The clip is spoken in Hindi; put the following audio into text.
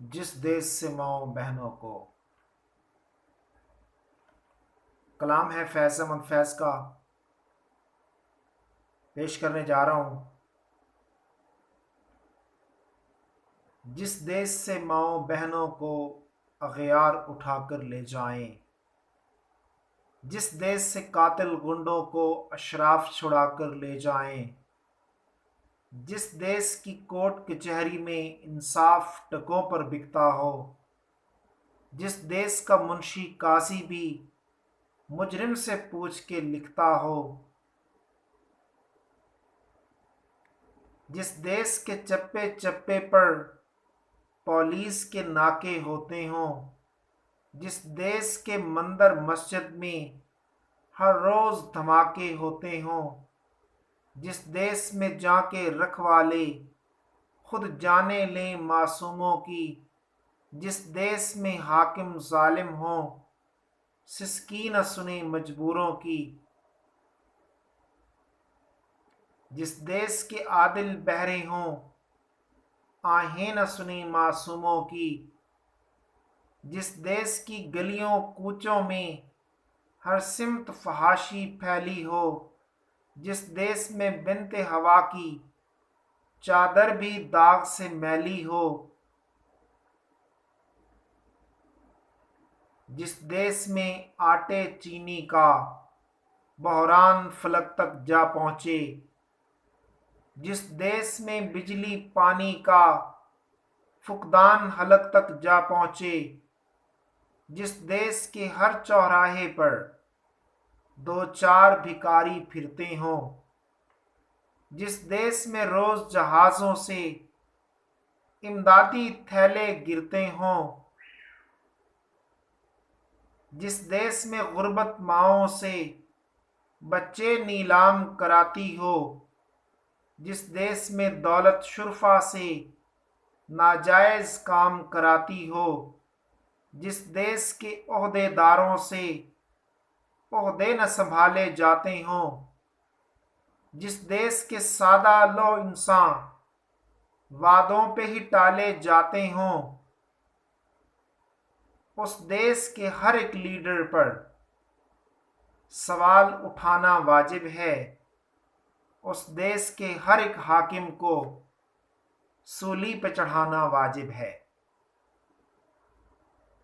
जिस देश से माओ बहनों को कलाम है, फैज़ अहमद फैज़ का पेश करने जा रहा हूँ, जिस देश से माओ बहनों को अगयार उठाकर ले जाएँ, जिस देश से कातिल गुंडों को अशराफ छुड़ाकर ले जाएँ जिस देश की कोर्ट कचहरी में इंसाफ टकों पर बिकता हो, जिस देश का मुंशी काजी भी मुजरिम से पूछ के लिखता हो, जिस देश के चप्पे चप्पे पर पुलिस के नाके होते हों, जिस देश के मंदिर मस्जिद में हर रोज़ धमाके होते हों जिस देश में जाके रखवाले खुद जाने लें मासूमों की, जिस देश में हाकिम जालिम हो सिसकी न सुने मजबूरों की। जिस देश के आदिल बहरे हों आहें न सुने मासूमों की। जिस देश की गलियों कूचों में हर सिमत फहाशी फैली हो जिस देश में बिनते हवा की चादर भी दाग से मैली हो, जिस देश में आटे चीनी का बहरान फलक तक जा पहुँचे, जिस देश में बिजली पानी का फुकदान हलक तक जा पहुँचे, जिस देश के हर चौराहे पर दो चार भिकारी फिरते हों। जिस देश में रोज जहाज़ों से इमदादी थैले गिरते हों, जिस देश में गुर्बत माओं से बच्चे नीलाम कराती हो, जिस देश में दौलत शुरफा से नाजायज़ काम कराती हो, जिस देश के अहदेदारों से ओहदे न संभाले जाते हों। जिस देश के सादा लो इंसान, वादों पे ही टाले जाते हों। उस देश के हर एक लीडर पर सवाल उठाना वाजिब है। उस देश के हर एक हाकिम को सूली पे चढ़ाना वाजिब है।